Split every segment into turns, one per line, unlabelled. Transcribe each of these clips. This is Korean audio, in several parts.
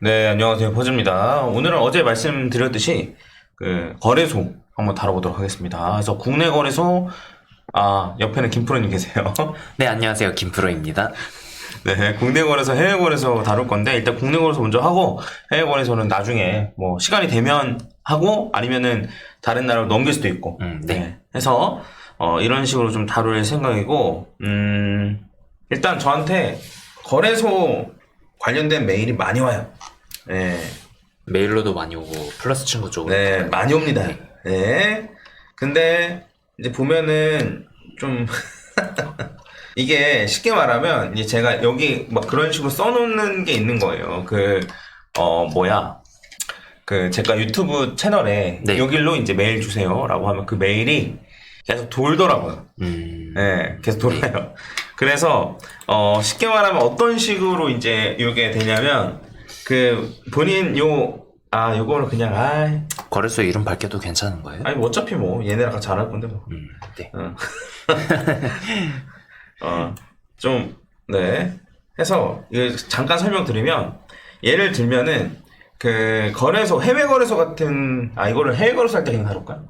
네, 안녕하세요. 퍼즈입니다. 오늘은 어제 말씀드렸듯이 그 거래소 한번 다뤄보도록 하겠습니다. 그래서 국내 거래소 아 옆에는 김프로님 계세요.
네, 안녕하세요. 김프로입니다.
네, 국내 거래소, 해외 거래소 다룰 건데 일단 국내 거래소 먼저 하고 해외 거래소는 나중에 뭐 시간이 되면 하고 아니면은 다른 나라로 넘길 수도 있고.
음, 네.
해서 어, 이런 식으로 좀 다룰 생각이고 음, 일단 저한테 거래소 관련된 메일이 많이 와요. 네.
메일로도 많이 오고 플러스 친구 쪽으로.
네, 많이 옵니다. 네. 근데 이제 보면은 좀 이게 쉽게 말하면 이제 제가 여기 막 그런 식으로 써놓는 게 있는 거예요. 그 어 뭐야 그 제가 유튜브 채널에
네.
여기로 이제 메일 주세요라고 하면 그 메일이 계속 돌더라고요.
음,
네, 계속 돌아요. 그래서 어 쉽게 말하면 어떤 식으로 이제 이게 되냐면 그 본인 요 아, 요거는 그냥, 아
거래소 이름 밝혀도 괜찮은 거예요?
아니, 뭐 어차피 뭐, 얘네랑 같이 안할 건데, 뭐.
음, 네.
어. 어, 좀, 네. 해서, 이거 잠깐 설명드리면, 예를 들면은, 그, 거래소, 해외 거래소 같은, 아, 이거를 해외 거래소 할 때 그냥 다룰까요?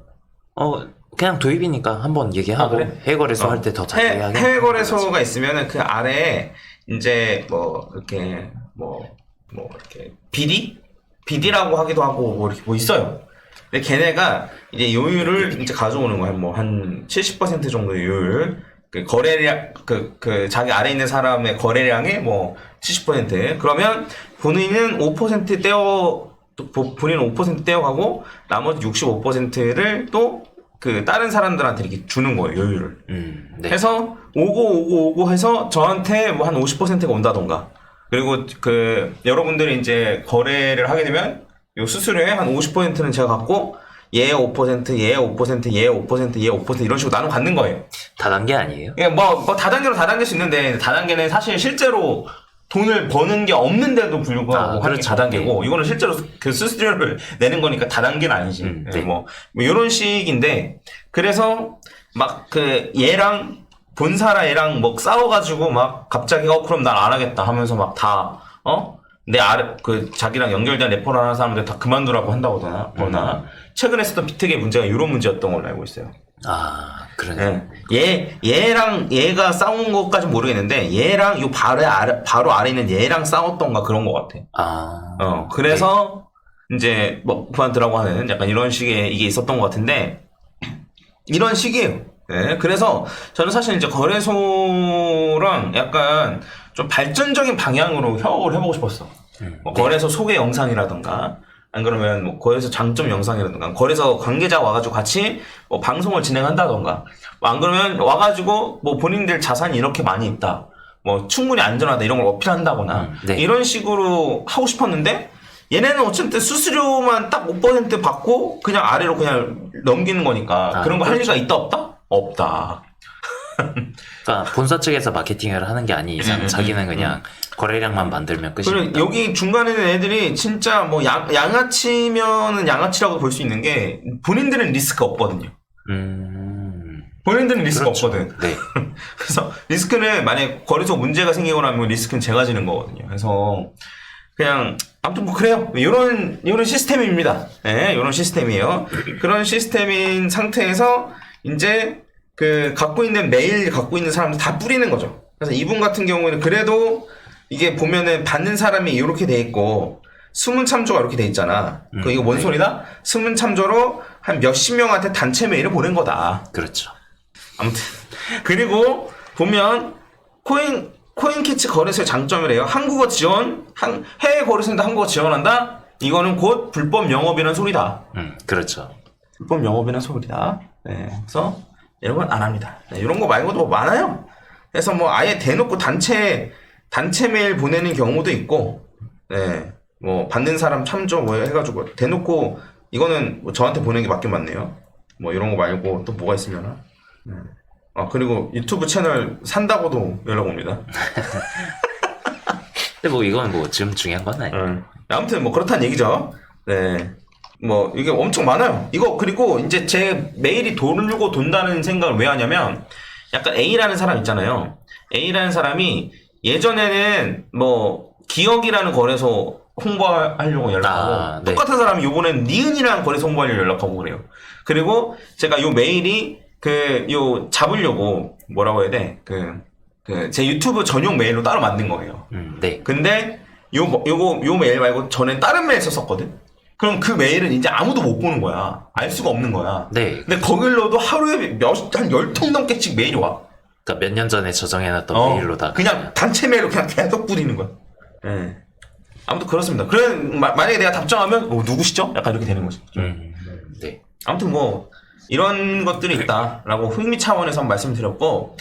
어, 그냥 도입이니까 한번 얘기하고
아, 그래?
해외 거래소
어.
할때 더. 뭐
해외 거래소가 있으면은 그 아래에, 이제, 뭐, 이렇게, 뭐, 뭐, 이렇게, 비디? 비디라고 하기도 하고, 뭐, 이렇게 뭐 있어요. 근데 걔네가 이제 요율을 이제 가져오는 거야. 뭐, 한 70% 정도의 요율. 그 거래량, 그, 그, 자기 아래 있는 사람의 거래량의 뭐, 70%. 그러면 본인은 5% 떼어, 본인은 5% 떼어가고, 나머지 65%를 또, 그, 다른 사람들한테 이렇게 주는 거예요, 요율을.
음, 네.
해서 오고 오고 오고 해서 저한테 뭐 한 50%가 온다던가 그리고 그 여러분들이 이제 거래를 하게 되면 요 수수료의 한 50%는 제가 갖고 얘 5%, 얘 5%, 얘 5%, 얘 5% 이런 식으로 나눠 갖는 거예요.
다단계 아니에요?
그러니까 뭐, 뭐 다단계로 다단계일 수 있는데 다단계는 사실 실제로 돈을 버는 게 없는데도 불구하고
아,
하는 게
그렇죠.
다단계고 이거는 실제로 그 수수료를 내는 거니까 다단계는 아니지.
음,
네,
네.
뭐, 뭐 이런 식인데 그래서 막 그 얘랑 본사라 얘랑 뭐 싸워가지고 막 갑자기 어 그럼 난 안 하겠다 하면서 막 다 어? 내 아래 그 자기랑 연결된 레퍼럴 하는 사람들 다 그만두라고 한다고 하나 거나 최근에 했었던 비트의 문제가 이런 문제였던 걸로 알고 있어요.
아, 그러네.
예. 얘, 얘랑 얘가 싸운 것까지 모르겠는데, 얘랑 요 바로 아래, 바로 아래 있는 얘랑 싸웠던가 그런 것 같아.
아,
어, 그래서, 이제, 뭐, 그만두라고 하는 약간 이런 식의 이게 있었던 것 같은데, 이런 식이에요. 예. 그래서 저는 사실 이제 거래소랑 약간 좀 발전적인 방향으로 협업을 해보고 싶었어.
음,
뭐 거래소 소개 영상이라던가 안 그러면 뭐 거래소 장점 영상이라던가 거래소 관계자 와가지고 같이 뭐 방송을 진행한다던가 뭐 안 그러면 와가지고 뭐 본인들 자산이 이렇게 많이 있다 뭐 충분히 안전하다 이런 걸 어필한다거나
음, 네.
이런 식으로 하고 싶었는데 얘네는 어쨌든 수수료만 딱 5% 받고 그냥 아래로 그냥 넘기는 거니까
아,
그런 거할
그렇죠.
리가 있다 없다 없다
그러니까 본사 측에서 마케팅을 하는 게 아닌 이상
음, 음,
자기는
음,
그냥 거래량만 만들면
그리고
끝입니다.
여기 중간에 있는 애들이 진짜 뭐 양, 양아치면은 양아치라고 볼 수 있는 게 본인들은 리스크 없거든요.
음,
본인들은 리스크
그렇죠.
없거든.
네.
그래서 리스크는 만약에 거래소 문제가 생기거나 하면 리스크는 제가 지는 거거든요. 그래서 그냥 아무튼 뭐 그래요. 이런 이런 시스템입니다. 예, 이런 시스템이에요. 그런 시스템인 상태에서 이제 그 갖고 있는 메일 갖고 있는 사람들 다 뿌리는 거죠. 그래서 이분 같은 경우에는 그래도 이게 보면은 받는 사람이 이렇게 돼 있고 숨은 참조가 이렇게 돼 있잖아. 그
음,
이거 뭔
네.
소리다? 숨은 참조로 한 몇십 명한테 단체 메일을 보낸 거다.
그렇죠.
아무튼 그리고 보면 코인 코인키츠 거래소의 장점이래요. 한국어 지원, 한, 해외 거래소인데 한국어 지원한다. 이거는 곧 불법 영업이라는 소리다.
음, 그렇죠.
불법 영업이라는 소리다. 네, 그래서 이런 건 안 합니다. 네, 이런 거 말고도 뭐 많아요. 그래서 뭐 아예 대놓고 단체 단체 메일 보내는 경우도 있고, 네, 뭐 받는 사람 참조 뭐 해가지고 대놓고 이거는 뭐 저한테 보내는 게 맞긴 맞네요. 뭐 이런 거 말고 또 뭐가 있으려나? 네. 아 그리고 유튜브 채널 산다고도 연락 옵니다.
근데 뭐 이건 뭐 지금 중요한 건 아니에요.
네. 아무튼 뭐 그렇다는 얘기죠. 네. 뭐 이게 엄청 많아요. 이거 그리고 이제 제 메일이 돌고 돈다는 생각을 왜 하냐면 약간 A라는 사람 있잖아요. A라는 사람이 예전에는 뭐 기억이라는 거래소 홍보하려고 연락하고
아, 네.
똑같은 사람이 요번엔 니은이랑 거래소 홍보하려고 연락하고 그래요. 그리고 제가 요 메일이 그 요 잡으려고 뭐라고 해야 돼? 그 그 제 유튜브 전용 메일로 따로 만든 거예요.
음, 네.
근데 요 뭐- 요거 요 메일 말고 전엔 다른 메일 썼었거든. 그럼 그 메일은 이제 아무도 못 보는 거야. 알 수가 없는 거야.
네.
근데 거길로도 하루에 몇 한 열 통 넘게씩 메일이 와.
그러니까 몇 년 전에 저장해놨던
어,
메일로다가
그냥 단체 메일로 그냥 계속 뿌리는 거야. 예. 아무튼 그렇습니다. 그래 마- 만약에 내가 답장하면 어, 누구시죠? 약간 이렇게 되는 거지.
음, 네.
아무튼 뭐 이런 것들이 있다라고 흥미 차원에서 말씀드렸고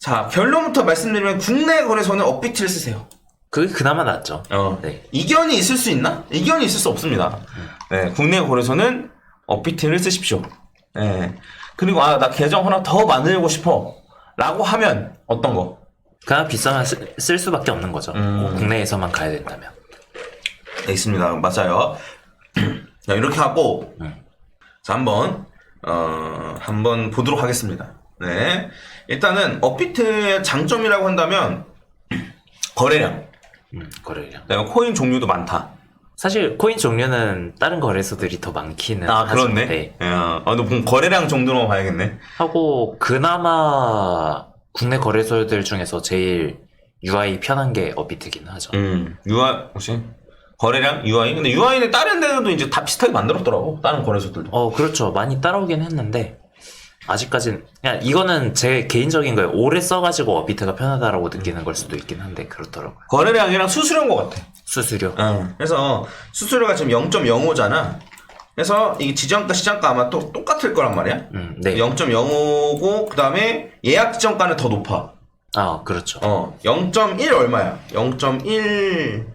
자 결론부터 말씀드리면 국내 거래소는 업비트를 쓰세요.
그게 그나마 낫죠.
어.
네.
이견이 있을 수 있나? 이견이 있을 수 없습니다. 네, 국내 거래소는 업비트를 쓰십시오. 네. 그리고 아 나 계정 하나 더 만들고 싶어. 라고 하면 어떤 거?
그냥 비싸면 쓰- 쓸 수밖에 없는 거죠.
음.
꼭 국내에서만 가야 된다면.
네, 있습니다. 맞아요. 자, 이렇게 하고
음.
자, 한번 어, 한번 보도록 하겠습니다. 네. 일단은 업비트의 장점이라고 한다면 거래량.
음, 거래량.
그다음에 코인 종류도 많다.
사실 코인 종류는 다른 거래소들이 더 많기는
아,
하죠.
그렇네.
네.
야, 아, 너 거래량 정도로만 봐야겠네.
하고 그나마 국내 거래소들 중에서 제일 UI 편한 게 업비트긴 하죠.
음, UI 혹시 거래량 UI? 근데 UI는 다른 데도 이제 다 비슷하게 만들었더라고. 다른 거래소들도.
어, 그렇죠. 많이 따라오긴 했는데 아직까진 그냥 이거는 제 개인적인 거예요. 오래 써가지고 업비트가 편하다라고 느끼는 걸 수도 있긴 한데 그렇더라고요.
거래량이랑 수수료인 것 같아.
수수료.
어, 그래서 수수료가 지금 0.05잖아. 그래서 이게 지정가 시장가 아마 또 똑같을 거란 말이야.
음, 네.
0.05고 그다음에 예약 지정가는 더 높아.
아, 그렇죠.
어, 0.1 얼마야? 0.1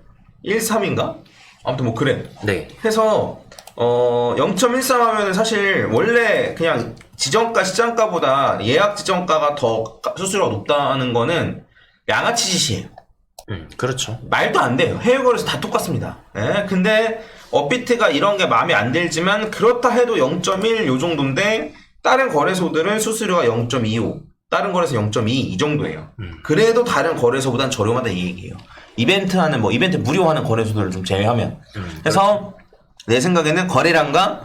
13인가? 아무튼 뭐 그래.
네.
해서 어 0.13 하면은 사실 원래 그냥 지정가 시장가보다 예약 지정가가 더 가- 수수료가 높다는 거는 양아치 짓이에요.
음, 그렇죠.
말도 안 돼요. 해외 거래소 다 똑같습니다. 예, 근데 업비트가 이런 게 마음에 안 들지만 그렇다 해도 0.1 요 정도인데 다른 거래소들은 수수료가 0.25, 다른 거래소 0.2 이 정도예요.
음.
그래도 다른 거래소보단 저렴하다 이 얘기예요. 이벤트 하는 뭐 이벤트 무료 하는 거래소들을 좀 제외하면.
음,
그래서 내 생각에는 거래량과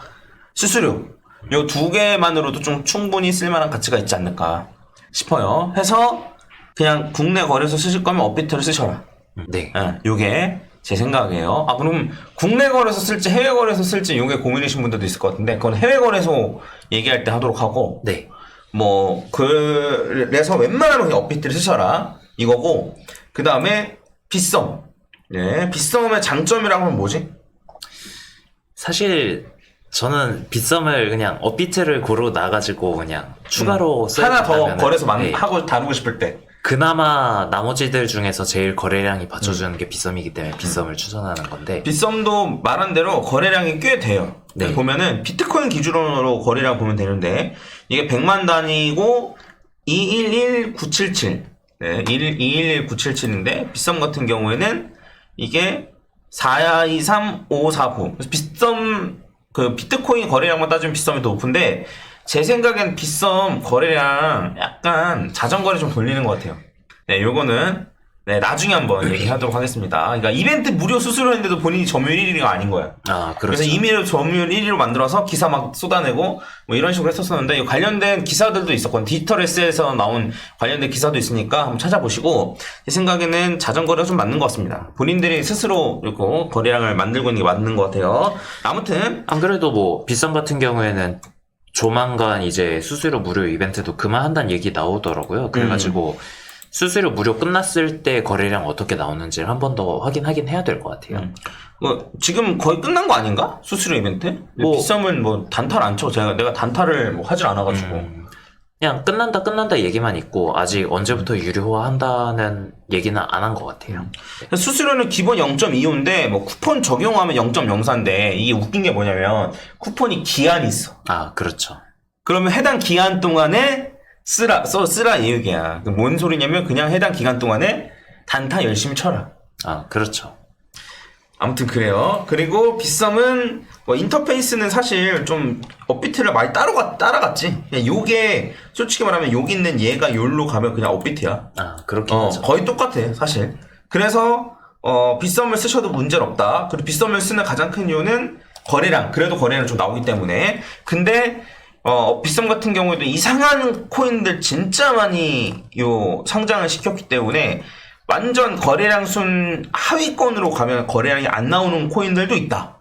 수수료 요 두 개만으로도 좀 충분히 쓸만한 가치가 있지 않을까 싶어요. 해서 그냥 국내 거래소 쓰실 거면 업비트를 쓰셔라.
음, 네.
예, 요게 제 생각이에요. 아, 그럼 국내 거래소 쓸지 해외 거래소 쓸지 요게 고민이신 분들도 있을 것 같은데, 그건 해외 거래소 얘기할 때 하도록 하고,
네.
뭐, 그래서 웬만하면 그냥 업비트를 쓰셔라. 이거고, 그 다음에 빗썸. 예, 빗썸의 장점이라고 하면 뭐지?
사실 저는 빗썸을 그냥 업비트를 고르고 나가지고 그냥 추가로 써야
음. 하나 더
된다면은,
거래소 만,
네.
하고 다루고 싶을 때.
그나마 나머지들 중에서 제일 거래량이 받쳐주는 게 빗썸이기 때문에 빗썸을 추천하는 건데
빗썸도 말한 대로 거래량이 꽤 돼요.
네.
보면은 비트코인 기준으로 거래량 보면 되는데 이게 100만 단위고 211977. 네, 211977인데 빗썸 같은 경우에는 이게 423549. 그래서 빗썸 그 비트코인 거래량만 따지면 빗썸이 더 높은데 제 생각엔 빗썸 거래량 약간 자전거를 좀 돌리는 것 같아요. 네, 요거는 네, 나중에 한번 얘기하도록 하겠습니다. 그러니까 이벤트 무료 수수료인데도 본인이 점유율 1위가 아닌 거야.
아
그래서
그렇죠.
이메일 점유율 1위로 만들어서 기사 막 쏟아내고 뭐 이런 식으로 했었었는데 이 관련된 기사들도 있었거든. 디지털 S에서 나온 관련된 기사도 있으니까 한번 찾아보시고 제 생각에는 자전거가 좀 맞는 것 같습니다. 본인들이 스스로 이렇게 거래량을 만들고 있는 게 맞는 것 같아요. 아무튼
안 그래도 뭐 빗썸 같은 경우에는 조만간 이제 수수료 무료 이벤트도 그만한다는 얘기 나오더라고요. 그래가지고
음.
수수료 무료 끝났을 때 거래량 어떻게 나오는지를 한 번 더 확인하긴 해야 될 것 같아요.
음. 뭐 지금 거의 끝난 거 아닌가? 수수료 이벤트?
뭐-
비썸은 뭐 단타를 안 쳐. 제가 내가 단타를 뭐 하질 않아가지고.
음, 그냥 끝난다 끝난다 얘기만 있고 아직 언제부터 유료화한다는 얘기는 안 한 것 같아요.
수수료는 기본 0.25인데 뭐 쿠폰 적용하면 0.04인데 이게 웃긴 게 뭐냐면 쿠폰이 기한이 있어.
아 그렇죠.
그러면 해당 기간 동안에 쓰라 써 쓰라 이 얘기야. 그뭔 소리냐면 그냥 해당 기간 동안에 단타 열심히 쳐라.
아 그렇죠.
아무튼 그래요. 그리고 빗썸은 뭐 인터페이스는 사실 좀 업비트를 많이 따라가, 따라갔지. 그냥 요게 솔직히 말하면 여기 있는 얘가 요로 가면 그냥 업비트야.
아 그렇긴
어,
하죠.
거의 똑같아, 사실. 그래서, 어, 빗썸을 쓰셔도 문제는 없다. 그리고 빗썸을 쓰는 가장 큰 이유는 거래량, 그래도 거래량 좀 나오기 때문에. 근데, 어, 빗썸 같은 경우에도 이상한 코인들 진짜 많이 요 상장을 시켰기 때문에 완전 거래량 순 하위권으로 가면 거래량이 안 나오는 코인들도 있다.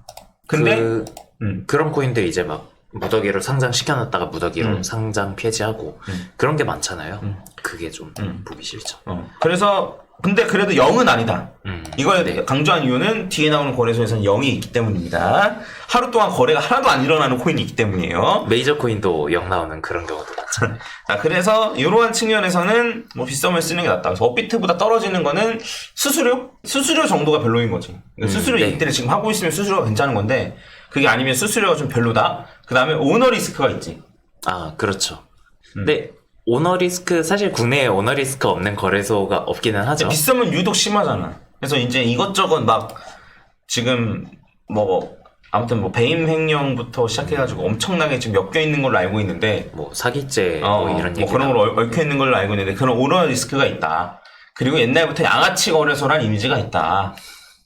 근데,
그,
음.
그런 코인들 이제 막 무더기로 상장시켜놨다가 무더기로
음.
상장 폐지하고
음.
그런 게 많잖아요.
음.
그게 좀
음.
보기 싫죠.
어, 그래서, 근데 그래도 0은 아니다.
음.
이걸
네.
강조한 이유는 뒤에 나오는 거래소에서는 0이 있기 때문입니다. 하루 동안 거래가 하나도 안 일어나는 코인이 있기 때문이에요.
메이저 코인도 0 나오는 그런 경우도 많잖아요.
자, 그래서 이러한 측면에서는 뭐 빗썸을 쓰는 게 낫다. 그래서 업비트보다 떨어지는 거는 수수료? 수수료 정도가 별로인 거지. 그러니까
음,
수수료
네.
이때를 지금 하고 있으면 수수료가 괜찮은 건데 그게 아니면 수수료가 좀 별로다. 그 다음에 오너 리스크가 있지.
아, 그렇죠.
음.
근데 오너 리스크 사실 국내에 오너 리스크 없는 거래소가 없기는 하죠.
빗썸은 유독 심하잖아. 그래서 이제 이것저것 막 지금 뭐 아무튼 뭐 배임 횡령부터 시작해가지고 엄청나게 지금 엮여 있는 걸로 알고 있는데
뭐 사기죄
어,
뭐 이런 얘기
뭐 그런 걸로 얽- 얽혀 있는 걸로 알고 있는데 그런 오너 리스크가 있다. 그리고 옛날부터 양아치 거래소란 이미지가 있다.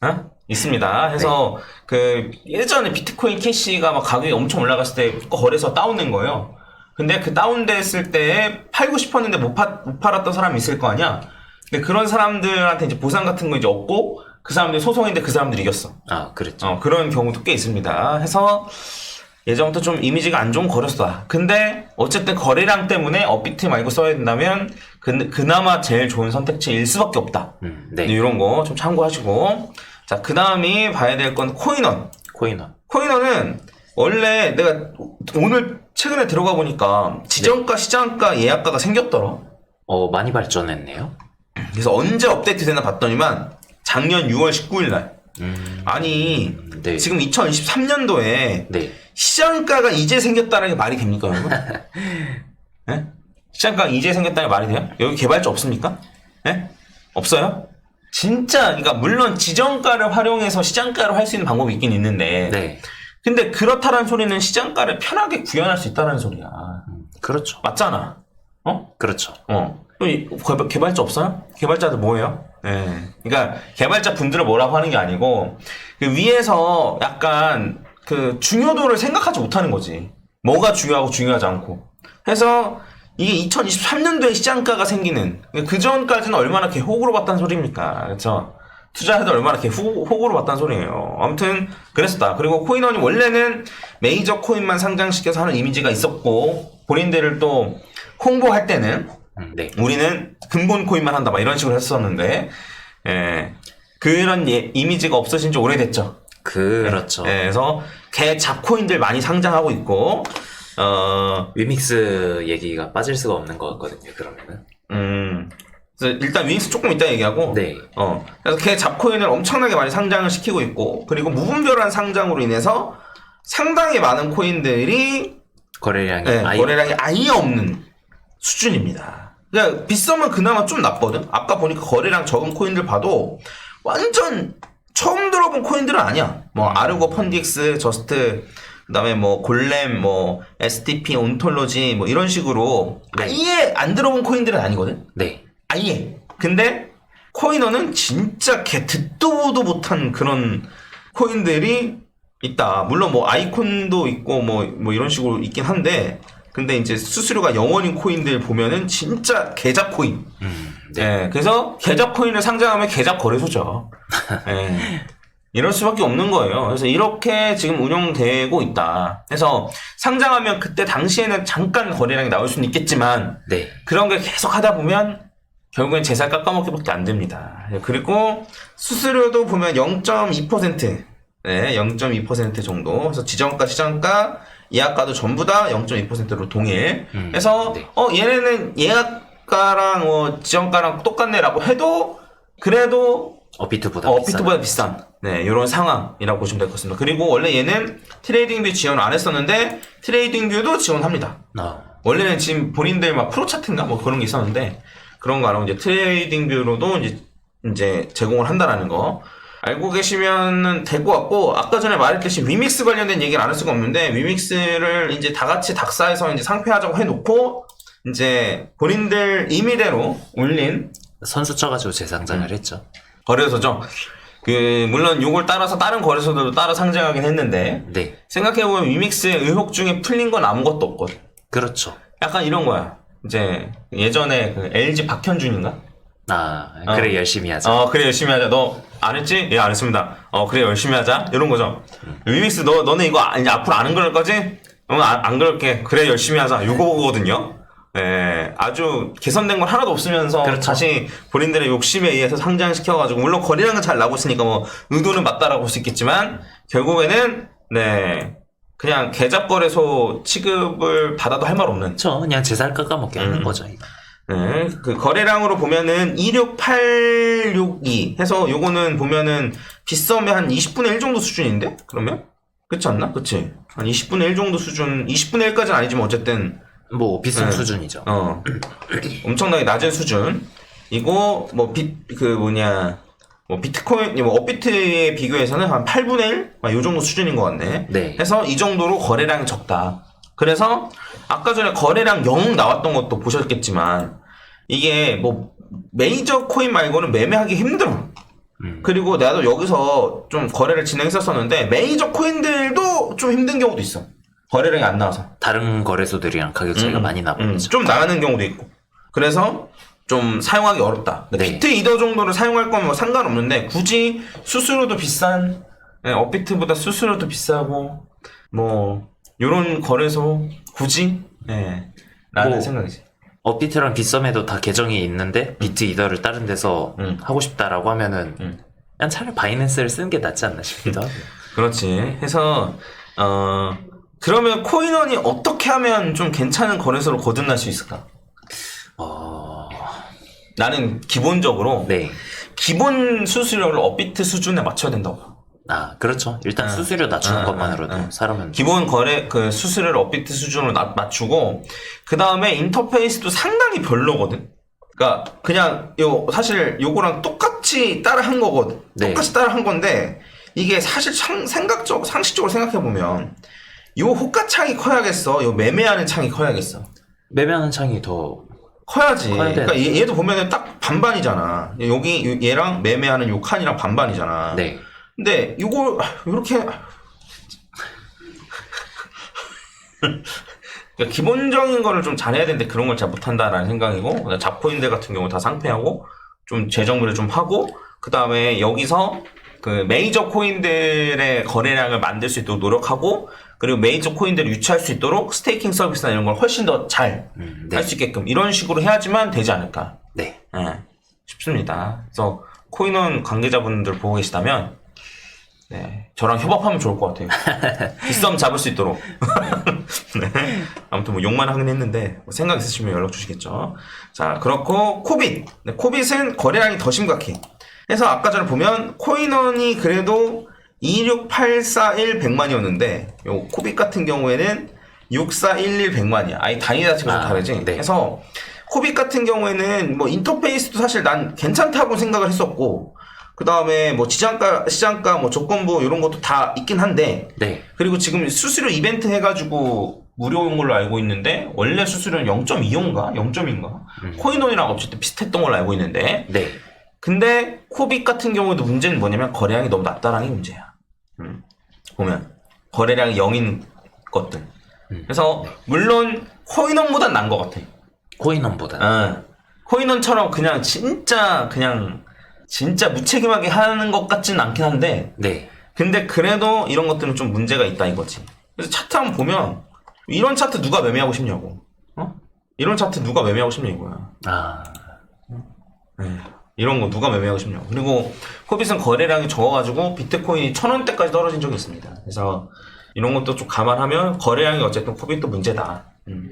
어? 있습니다. 해서 그 예전에 비트코인 캐시가 막 가격이 엄청 올라갔을 때 거래소 다운된 거예요. 근데 그 다운됐을 때 팔고 싶었는데 못, 파, 못 팔았던 사람이 있을 거 아니야? 근데 그런 사람들한테 이제 보상 같은 거 이제 얻고 그 사람들이 소송인데 그 사람들이 이겼어.
아, 그랬죠.
어, 그런 경우도 꽤 있습니다. 해서 예전부터 좀 이미지가 안 좋은 거래소다. 근데 어쨌든 거래량 때문에 업비트 말고 써야 된다면 그, 그나마 제일 좋은 선택지일 수밖에 없다.
음,
네.
네.
이런 거 좀 참고하시고 자, 그 다음이 봐야 될 건 코인원.
코인원.
코인원은 원래 내가 오늘 최근에 들어가 보니까 지정가, 시장가, 예약가가 생겼더라.
어, 많이 발전했네요.
그래서 언제 업데이트 되나 봤더니만 작년 6월 19일 날.
음,
아니,
네.
지금 2023년도에
네.
시장가가 이제 생겼다는 게 말이 됩니까, 여러분? 예? 시장가가 이제 생겼다는 게 말이 돼요? 여기 개발자 없습니까? 예? 없어요? 진짜, 그러니까 물론 지정가를 활용해서 시장가를 할 수 있는 방법이 있긴 있는데,
네.
근데 그렇다는 소리는 시장가를 편하게 구현할 수 있다는 소리야.
음, 그렇죠.
맞잖아. 어?
그렇죠.
어. 개발- 개발자 없어요? 개발자들 뭐예요? 예. 그러니까 개발자 분들을 뭐라고 하는 게 아니고 그 위에서 약간 그 중요도를 생각하지 못하는 거지. 뭐가 중요하고 중요하지 않고. 해서 이게 2023년도에 시장가가 생기는 그 전까지는 얼마나 개 호구로 봤다는 소리입니까? 그렇죠? 투자해도 얼마나 개 호, 호구로 봤다는 소리예요. 아무튼 그랬었다. 그리고 코인원이 원래는 메이저 코인만 상장시켜서 하는 이미지가 있었고 본인들을 또 홍보할 때는
음, 네.
우리는 근본 코인만 한다 막 이런 식으로 했었는데 예, 그런 예- 이미지가 없어진 지 오래됐죠.
그렇죠.
예, 그래서 개 잡코인들 많이 상장하고 있고 어,
위믹스 얘기가 빠질 수가 없는 것 같거든요, 그러면은.
음, 그래서 일단 윙스 조금 이따 얘기하고
네.
어, 그래서 개 잡코인을 엄청나게 많이 상장을 시키고 있고 그리고 무분별한 상장으로 인해서 상당히 많은 코인들이
거래량이
네,
아예
거래량이 아예 없는 수준입니다. 그러니까 빗썸은 그나마 좀 낫거든. 아까 보니까 거래량 적은 코인들 봐도 완전 처음 들어본 코인들은 아니야. 뭐 아르고 펀딕스, 저스트, 그다음에 뭐 골렘, 뭐 STP, 온톨로지 뭐 이런 식으로
네.
아예 안 들어본 코인들은 아니거든.
네.
아예. 근데 코인원은 진짜 개 듣도 보도 못한 그런 코인들이 있다. 물론 뭐 아이콘도 있고 뭐, 뭐 이런 식으로 있긴 한데, 근데 이제 수수료가 0원인 코인들 보면은 진짜 계좌 코인.
음, 네.
예, 그래서 계좌 코인을 상장하면 계좌 거래소죠. 예. 이럴 수밖에 없는 거예요. 그래서 이렇게 지금 운영되고 있다. 그래서 상장하면 그때 당시에는 잠깐 거래량이 나올 수는 있겠지만,
네.
그런 걸 계속 하다 보면 결국엔 제살 깎아먹기밖에 안 됩니다. 예, 그리고 수수료도 보면 0.2%, 네, 0.2% 정도. 그래서 지정가, 시장가, 예약가도 전부 다 0.2%로 동일.
음,
해서
네.
어 얘네는 예약가랑 뭐 지정가랑 똑같네라고 해도 그래도
어비트보다
어,
비싼.
비트보다 비싼 네 이런 상황이라고 보시면 될 것 같습니다. 그리고 원래 얘는 트레이딩뷰 지원 안 했었는데 트레이딩뷰도 지원합니다.
어,
원래는 지금 본인들 막 프로 차트인가 뭐 그런 게 있었는데 그런 거 알고 이제 트레이딩 뷰로도 이제 이제 제공을 한다라는 거 알고 계시면은 될것 같고 아까 전에 말했듯이 위믹스 관련된 얘기를 안 할 수가 없는데 위믹스를 이제 다 같이 닥사해서 이제 상폐하자고 해놓고 이제 본인들 임의대로 올린
선수 쳐가지고
음.
재상장을 했죠.
거래소죠. 그 물론 요걸 따라서 다른 거래소들도 따라 상장하긴 했는데
네.
생각해보면 위믹스의 의혹 중에 풀린 건 아무것도 없거든.
그렇죠.
약간 이런 거야. 이제 예전에 그 LG 박현준인가?
아,
어.
그래, 열심히 하자.
어 그래 열심히 하자. 너 안 했지? 예 안 했습니다. 어 그래 열심히 하자. 이런 거죠. 위믹스 너 너네 이거 아- 이제 앞으로 안 그럴 거지? 어, 안, 안 그럴게. 그래 열심히 하자. 요거 거거든요. 예, 아주 개선된 건 하나도 없으면서
그렇죠.
다시 본인들의 욕심에 의해서 상장시켜가지고 물론 거래량은 잘 나고 있으니까 뭐 의도는 맞다라고 볼 수 있겠지만 결국에는 네 그냥 계잡거래소 취급을 받아도 할 말 없는
그렇죠. 그냥 제살 깎아먹게 하는
음.
거죠. 이거.
네, 그 거래량으로 보면은 26862 해서 요거는 보면은 빗썸의 한 20분의 1 정도 수준인데? 그러면? 그렇지 않나? 그치? 한 20분의 1 정도 수준, 20분의 1까지는 아니지만 어쨌든,
뭐, 비싼
네.
수준이죠.
어, 엄청나게 낮은 수준. 이거, 뭐, 비, 그 뭐냐, 뭐, 비트코인, 뭐, 업비트에 비교해서는 한 8분의 1? 아, 요 정도 수준인 것 같네.
네.
해서 이 정도로 거래량이 적다. 그래서 아까 전에 거래량 0 나왔던 것도 보셨겠지만 이게 뭐 메이저 코인 말고는 매매하기 힘들어.
음.
그리고 나도 여기서 좀 거래를 진행했었었는데 메이저 코인들도 좀 힘든 경우도 있어. 거래량이 안 나와서.
다른 거래소들이랑 가격 차이가
음,
많이
음,
나버리죠.
좀 나가는 경우도 있고. 그래서 좀 사용하기 어렵다.
네.
비트 이더 정도를 사용할 거면 뭐 상관없는데 굳이 수수료도 비싼 예, 업비트보다 수수료도 비싸고 뭐 요런 거래소 굳이 예, 라는
뭐,
생각이지.
업비트랑 빗썸에도 다 계정이 있는데 비트 이더를 다른 데서
음.
하고 싶다라고 하면은
음.
그냥 차라리 바이낸스를 쓰는 게 낫지 않나 싶기도 하고.
그렇지. 해서 어 그러면 코인원이 어떻게 하면 좀 괜찮은 거래소로 거듭날 수 있을까?
어...
나는 기본적으로
네.
기본 수수료를 업비트 수준에 맞춰야 된다고 봐.
아, 그렇죠. 일단
아,
수수료 낮추는
아,
것만으로도
아, 아.
사람은
기본 거래 그 수수료를 업비트 수준으로 나- 맞추고 그 다음에 인터페이스도 상당히 별로거든. 그러니까 그냥 요 사실 요거랑 똑같이 따라 한 거거든.
네.
똑같이 따라 한 건데 이게 사실 상, 생각적 상식적으로 생각해 보면 요 호가 창이 커야겠어. 요 매매하는 창이 커야겠어.
매매하는 창이 더
커야지. 그러니까 얘, 얘도 보면은 딱 반반이잖아. 여기 얘랑 매매하는 요 칸이랑 반반이잖아.
네.
근데 이거 이렇게 그러니까 기본적인 거를 좀 잘해야 되는데 그런 걸 잘 못한다라는 생각이고 잡코인들 같은 경우 다 상폐하고 좀 재정비를 좀 하고 그 다음에 여기서 그 메이저 코인들의 거래량을 만들 수 있도록 노력하고 그리고 메이저 코인들을 유치할 수 있도록 스테이킹 서비스나 이런 걸 훨씬 더 잘할
음, 네.
수 있게끔 이런 식으로 해야지만 되지 않을까
네.
예, 싶습니다. 그래서 코인원 관계자분들 보고 계시다면 네, 저랑 협업하면 좋을 것 같아요. 빗썸 잡을 수 있도록. 네. 아무튼 뭐 욕만 하긴 했는데 뭐 생각 있으시면 연락 주시겠죠. 자, 그렇고 코빗. 네, 코빗은 거래량이 더 심각해. 그래서 아까 전에 보면 코인원이 그래도 26841 100만이었는데 요 코빗 같은 경우에는 6411 100만이야. 아예 단위 자체가 좀
아,
다르지.
네.
그래서 코빗 같은 경우에는 뭐 인터페이스도 사실 난 괜찮다고 생각을 했었고 그 다음에 뭐 시장가 시장가 뭐 조건부 이런 것도 다 있긴 한데
네.
그리고 지금 수수료 이벤트 해가지고 무료인 걸로 알고 있는데 원래 수수료는 0.25인가 0.인가
음.
코인원이랑 어쨌든 비슷했던 걸로 알고 있는데
네.
근데 코빗 같은 경우에도 문제는 뭐냐면 거래량이 너무 낮다라는 게 문제야. 음. 보면 거래량이 0인 것들.
음.
그래서 물론 코인원보단 난 것 같아.
코인원보다.
어. 코인원처럼 그냥 진짜 그냥 진짜 무책임하게 하는 것 같지는 않긴 한데
네.
근데 그래도 이런 것들은 좀 문제가 있다 이거지. 그래서 차트 한번 보면 이런 차트 누가 매매하고 싶냐고. 어? 이런 차트 누가 매매하고 싶냐 이거야.
아,
네. 이런 거 누가 매매하고 싶냐고. 그리고 코빗은 거래량이 적어가지고 비트코인이 천 원대까지 떨어진 적이 있습니다. 그래서 이런 것도 좀 감안하면 거래량이 어쨌든 코빗도 문제다. 음.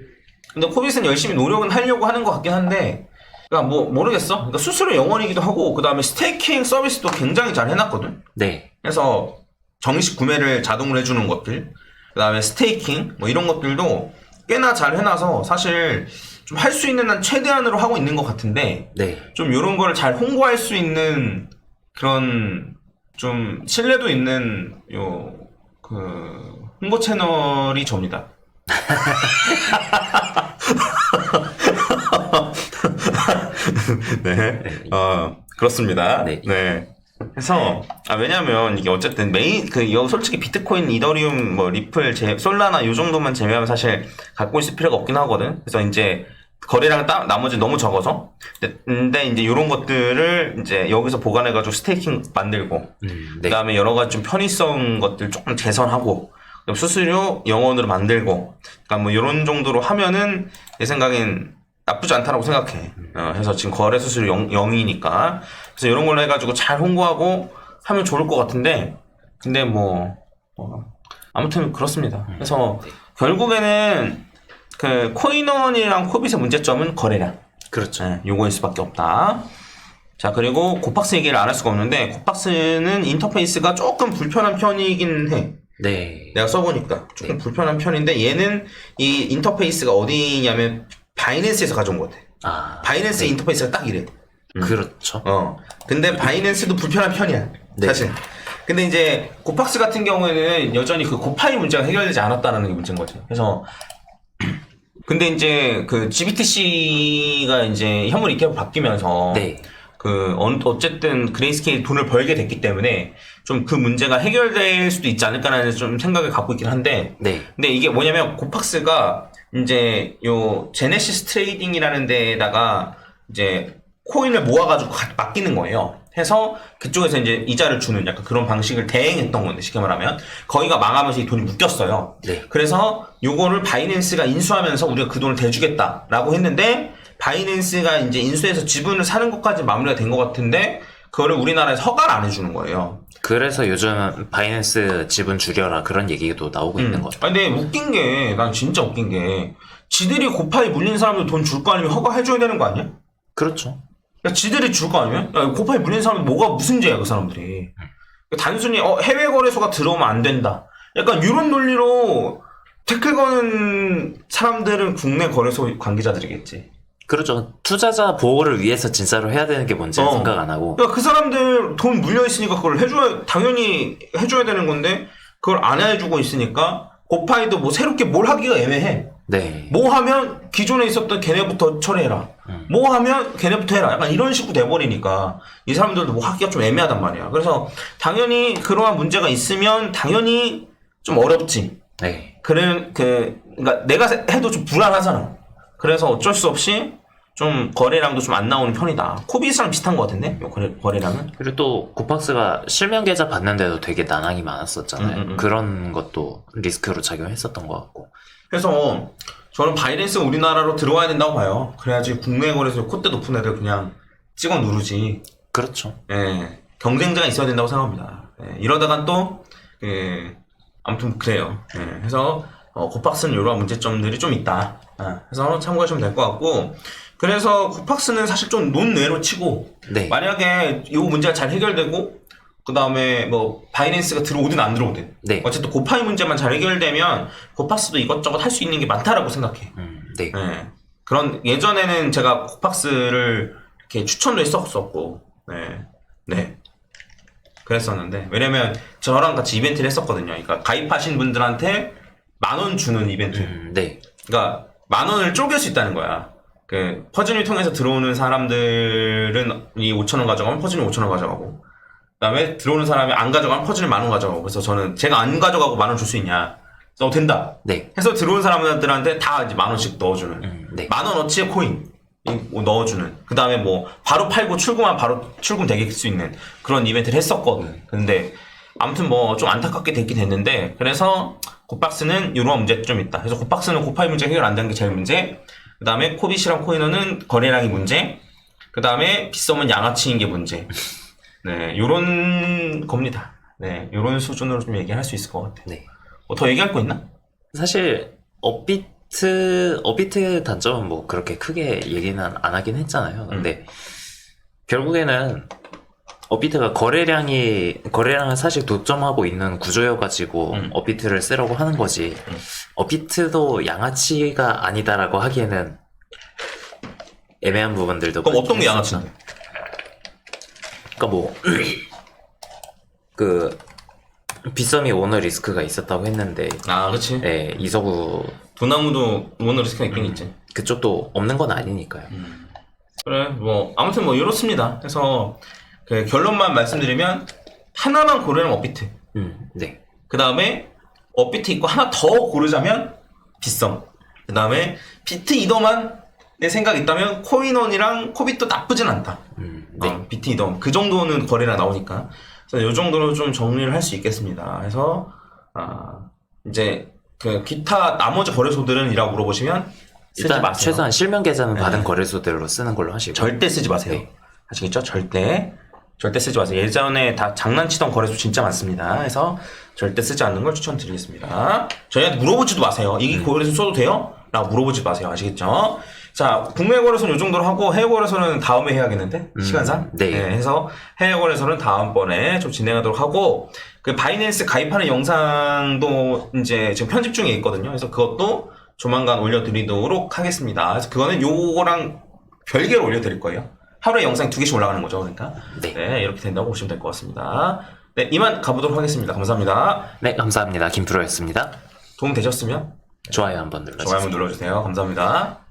근데 코빗은 열심히 노력은 하려고 하는 것 같긴 한데, 그러니까 뭐 모르겠어. 그러니까 수수료 영원이기도 하고 그 다음에 스테이킹 서비스도 굉장히 잘 해놨거든.
네.
그래서 정식 구매를 자동으로 해주는 것들, 그 다음에 스테이킹 뭐 이런 것들도 꽤나 잘 해놔서 사실 좀 할 수 있는 한 최대한으로 하고 있는 것 같은데
네.
좀 이런 거를 잘 홍보할 수 있는 그런 좀 신뢰도 있는 요그 홍보 채널이 접니다. 네, 어 그렇습니다.
네.
네. 그래서 아 왜냐면 이게 어쨌든 메인 그 여- 솔직히 비트코인, 이더리움, 뭐 리플, 제, 솔라나 요 정도만 제외하면 사실 갖고 있을 필요가 없긴 하거든. 그래서 이제 거래량 따, 나머지 너무 적어서 근데, 근데 이제 이런 것들을 이제 여기서 보관해가지고 스테이킹 만들고
음, 네.
그다음에 여러 가지 좀 편의성 것들 조금 개선하고 수수료 영원으로 만들고 그러니까 뭐 이런 정도로 하면은 내 생각엔 나쁘지 않다라고 생각해. 어, 해서 지금 거래 수수료 0, 0이니까 그래서 이런 걸로 해가지고 잘 홍보하고 하면 좋을 것 같은데 근데 뭐 어, 아무튼 그렇습니다. 그래서 결국에는 그 코인원이랑 코빗의 문제점은 거래량.
그렇죠.
네, 요거일 수밖에 없다. 자, 그리고 고팍스 얘기를 안 할 수가 없는데, 고팍스는 인터페이스가 조금 불편한 편이긴 해.
네.
내가 써보니까. 조금 불편한 편인데, 얘는 이 인터페이스가 어디냐면, 바이낸스에서 가져온 것 같아.
아,
바이낸스 인터페이스가 딱 이래.
그렇죠.
어. 근데 바이낸스도 불편한 편이야.
네.
사실. 근데 이제 고팍스 같은 경우에는 여전히 그 고파이 문제가 해결되지 않았다는 게 문제인 거지. 그래서 근데 이제 그 GBTC가 이제 현물 ETF 바뀌면서
네.
그 어- 어쨌든 그레이스케일 돈을 벌게 됐기 때문에 좀 그 문제가 해결될 수도 있지 않을까라는 좀 생각을 갖고 있긴 한데
네.
근데 이게 뭐냐면 고팍스가 이제 요 제네시스 트레이딩이라는 데에다가 이제 코인을 모아가지고 가- 맡기는 거예요. 해서 그쪽에서 이제 이자를 주는 약간 그런 방식을 대행했던 건데 쉽게 말하면 거기가 망하면서 이 돈이 묶였어요.
네.
그래서 요거를 바이낸스가 인수하면서 우리가 그 돈을 대주겠다라고 했는데 바이낸스가 이제 인수해서 지분을 사는 것까지 마무리가 된 것 같은데 그거를 우리나라에서 허가를 안 해주는 거예요.
그래서 요즘 바이낸스 지분 줄여라 그런 얘기도 나오고 있는 거죠.
아니, 근데 웃긴 게, 난 진짜 웃긴 게, 지들이 고파이 물린 사람들 돈 줄 거 아니면 허가해줘야 되는 거 아니야?
그렇죠.
야, 지들이 줄 거 아니면? 야, 고파이 물린 사람들 뭐가 무슨 죄야, 그 사람들이. 단순히, 어, 해외 거래소가 들어오면 안 된다. 약간, 이런 논리로 태클 거는 사람들은 국내 거래소 관계자들이겠지.
그렇죠. 투자자 보호를 위해서 진짜로 해야 되는 게 뭔지
어.
생각 안 하고.
야, 그 사람들 돈 물려 있으니까 그걸 해줘야, 당연히 해줘야 되는 건데, 그걸 안 해주고 있으니까, 고파이도 뭐 새롭게 뭘 하기가 애매해.
네.
뭐 하면 기존에 있었던 걔네부터 처리해라.
음.
뭐 하면 걔네부터 해라. 약간 이런 식으로 돼버리니까 이 사람들도 뭐 하기가 좀 애매하단 말이야. 그래서 당연히 그러한 문제가 있으면 당연히 좀 어렵지.
네.
그래, 그, 그니까 내가 해도 좀 불안하잖아. 그래서 어쩔 수 없이 좀 거래량도 좀 안 나오는 편이다. 코비스랑 비슷한 것 같은데? 요 거래, 거래량은?
그리고 또 고팍스가 실명 계좌 받는데도 되게 난항이 많았었잖아요.
음, 음, 음.
그런 것도 리스크로 작용했었던 것 같고.
그래서 저는 바이낸스 우리나라로 들어와야 된다고 봐요. 그래야지 국내 거래소 콧대 높은 애들 그냥 찍어 누르지.
그렇죠.
예, 경쟁자가 있어야 된다고 생각합니다. 예, 이러다간 또, 예, 아무튼 그래요. 예, 그래서, 어, 고팍스는 이러한 문제점들이 좀 있다. 아, 그래서 참고하시면 될 것 같고, 그래서 고팍스는 사실 좀 논외로 치고,
네.
만약에 이 문제가 잘 해결되고, 그 다음에 뭐, 바이낸스가 들어오든 안 들어오든,
네.
어쨌든 고파이 문제만 잘 해결되면, 고팍스도 이것저것 할 수 있는 게 많다라고 생각해.
음, 네.
네. 그런 예전에는 제가 코팍스를 이렇게 추천도 했었었고, 네, 네, 그랬었는데 왜냐면 저랑 같이 이벤트를 했었거든요. 그러니까 가입하신 분들한테 만 원 주는 이벤트.
음, 네.
그러니까 만 원을 쪼갤 수 있다는 거야. 그 퍼즐을 통해서 들어오는 사람들은 이 5천 원 가져가면 퍼즐이 5천 원 가져가고, 그다음에 들어오는 사람이 안 가져가면 퍼즐이 만원 가져가고. 그래서 저는 제가 안 가져가고 만 원 줄 수 있냐? 그래서 어, 된다.
네.
해서 들어온 사람들한테 다 이제 만 원씩 넣어주는.
음, 네.
만 원어치의 코인 이- 뭐 넣어주는. 그 다음에 뭐 바로 팔고 출금하면 바로 출금 되게 수 있는 그런 이벤트를 했었거든. 근데 아무튼 뭐 좀 안타깝게 됐긴 됐는데 그래서 고박스는 이런 문제점이 있다. 그래서 고박스는 고파이 문제 해결 안 되는 게 제일 문제. 그 다음에 코빗이랑 코이너는 거래량이 문제. 그 다음에 빗썸은 양아치인 게 문제. 네, 요런 겁니다. 네, 요런 수준으로 좀 얘기할 수 있을 것 같아.
네.
뭐 더 얘기할 거 있나?
사실 업비트 업비트 단점은 뭐 그렇게 크게 얘기는 안 하긴 했잖아요. 근데 결국에는 업비트가 거래량이 거래량을 사실 독점하고 있는 구조여가지고
음.
업비트를 쓰라고 하는 거지.
음.
업비트도 양아치가 아니다라고 하기에는 애매한 부분들도
그럼 어떤 게
많긴
양아치인데?
그러니까 뭐 그 빗썸이 오너 리스크가 있었다고 했는데
아, 그치.
예, 이서구
도나무도 원어 리스크가 있긴 있지.
그쪽도 없는 건 아니니까요.
그래, 뭐, 아무튼 뭐, 이렇습니다. 그래서, 그 결론만 말씀드리면 하나만 고르면 업비트.
음, 네.
그 다음에 업비트 있고 하나 더 고르자면 빗썸. 그 다음에 비트 이더만 내 생각 있다면 코인원이랑 코빗도 나쁘진 않다.
음, 네.
어, 비트 이더 그 정도는 거래가 나오니까. 그래서 이 정도로 좀 정리를 할 수 있겠습니다. 그래서 아, 이제 그 기타 나머지 거래소들은이라고 물어보시면 쓰지
일단
마세요.
최소한 실명 계좌는
네.
받은 거래소대로 쓰는 걸로 하시고.
절대 쓰지 마세요.
네.
아시겠죠? 절대. 절대 쓰지 마세요. 예전에 다 장난치던 거래소 진짜 많습니다. 그래서 절대 쓰지 않는 걸 추천드리겠습니다. 저희한테 물어보지도 마세요. 이 거래소 써도 돼요? 라고 물어보지 마세요. 아시겠죠? 자, 국내 거래소는 이 정도로 하고 해외 거래소는 다음에 해야겠는데? 시간상?
네.
해서 해외 거래소는 다음번에 좀 진행하도록 하고 그 바이낸스 가입하는 영상도 이제 지금 편집 중에 있거든요. 그래서 그것도 조만간 올려드리도록 하겠습니다. 그래서 그거는 요거랑 별개로 올려드릴 거예요. 하루에 영상이 두 개씩 올라가는 거죠. 그러니까.
네.
네, 이렇게 된다고 보시면 될 것 같습니다. 네, 이만 가보도록 하겠습니다. 감사합니다.
네, 감사합니다. 김프로였습니다.
도움 되셨으면
좋아요 한번 눌러주세요.
좋아요 한번 눌러주세요. 감사합니다.